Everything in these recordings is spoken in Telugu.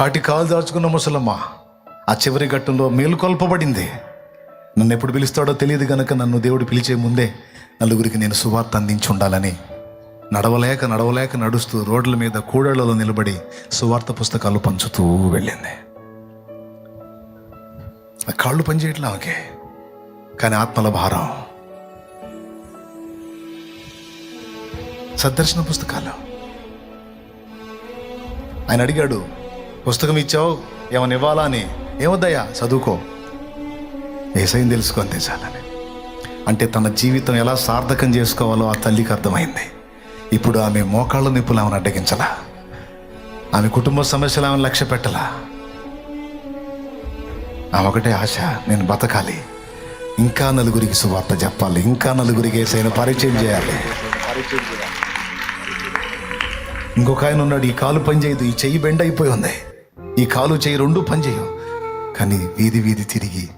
కాటి కాలు దాచుకున్న ముసలమ్మ ఆ చివరి ఘట్టంలో మేలుకొల్పబడింది నన్ను ఎప్పుడు పిలుస్తాడో తెలియదు గనక నన్ను దేవుడు పిలిచే ముందే నలుగురికి నేను సువార్త అందించి ఉండాలని. నడవలేక నడవలేక నడుస్తూ రోడ్ల మీద కూడళ్ళలో నిలబడి సువార్త పుస్తకాలు పంచుతూ వెళ్ళింది. ఆ కాళ్ళు పనిచేయట్లే ఆమెకి కానీ ఆత్మల భారం. సద్దర్శన పుస్తకాలు. ఆయన అడిగాడు పుస్తకం ఇచ్చావు ఏమని ఇవ్వాలా అని? ఏమొద్దయ్యా? చదువుకో. ఏసైని తెలుసుకో అంతే చాలని అంటే తన జీవితం ఎలా సార్థకం చేసుకోవాలో ఆ తల్లికి అర్థమైంది. ఇప్పుడు ఆమె మోకాళ్ళ నిప్పులు ఆమెను అడ్డగించలా. ఆమె కుటుంబ సమస్యలు ఆమెను లక్ష్య పెట్టలా. ఆమె ఒకటే ఆశ నేను బతకాలి. ఇంకా నలుగురికి సువార్త చెప్పాలి. ఇంకా నలుగురికి ఏసైనా పరిచయం చేయాలి. ఇంకొక ఆయన ఉన్నాడు ఈ కాలు పని చేయదు ఈ చెయ్యి బెండ్ అయిపోయి ఉంది. ఈ కాలు చెయ్యి రెండు పని చేయవు కానీ వీధి వీధి తిరిగి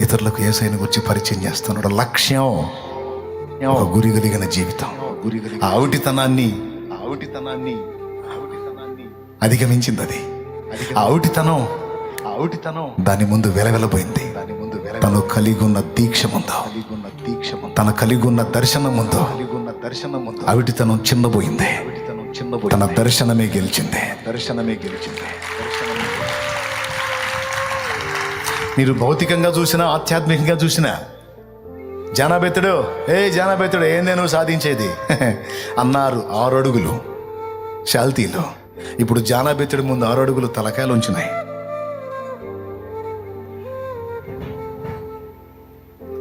ఇతరులకు ఏసైన గురించి పరిచయం చేస్తున్నాడు లక్ష్యం. ఒక గురి కలిగిన జీవితం. ఆ ఆవిటితనాన్ని ఆ ఆవిటితనాన్ని అధిగమించింది అది. ఆవిటితనం ఆవిటితనం దాని ముందు వెలవెలబోయింది. దాని ముందు తను కలిగి ఉన్న దీక్ష ముందు తన కలిగి ఉన్న దర్శనం ముందు దర్శనం ముందు అవిటితనం చిన్నబోయింది. తన దర్శనమే గెలిచింది. దర్శనమే గెలిచింది. మీరు భౌతికంగా చూసినా ఆధ్యాత్మికంగా చూసినా జానాబెత్తుడు ఏ జానాబెత్తుడు ఏందే నువ్వు సాధించేది? అన్నారు ఆరు అడుగులు శాల్తీలో. ఇప్పుడు జానాబెత్తుడి ముందు ఆరు అడుగులు తలకాయలు ఉంచినాయి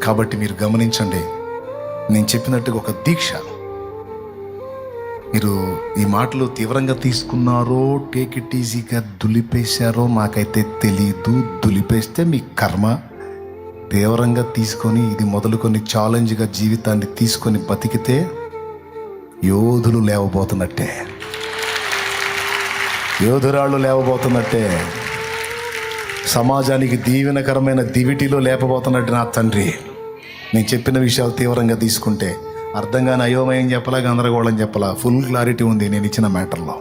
కాబట్టి మీరు గమనించండి నేను చెప్పినట్టుగా ఒక దీక్ష. మీరు ఈ మాటలు తీవ్రంగా తీసుకున్నారో టేక్ ఇట్ ఈజీగా దులిపేశారో నాకైతే తెలీదు. దులిపేస్తే మీ కర్మ తీవ్రంగా తీసుకొని ఇది మొదలుకొని ఛాలెంజ్గా జీవితాన్ని తీసుకొని బతికితే యోధులు లేవబోతున్నట్టే. యోధురాళ్ళు లేవబోతున్నట్టే. సమాజానికి దీవెనకరమైన దివిటిలో లేపబోతున్నట్టు నా తండ్రి. నేను చెప్పిన విషయాలు తీవ్రంగా తీసుకుంటే అర్థం కాని అయోమయం చెప్పలా గందరగోళం చెప్పలా. ఫుల్ క్లారిటీ ఉంది నేను ఇచ్చిన మ్యాటర్లో.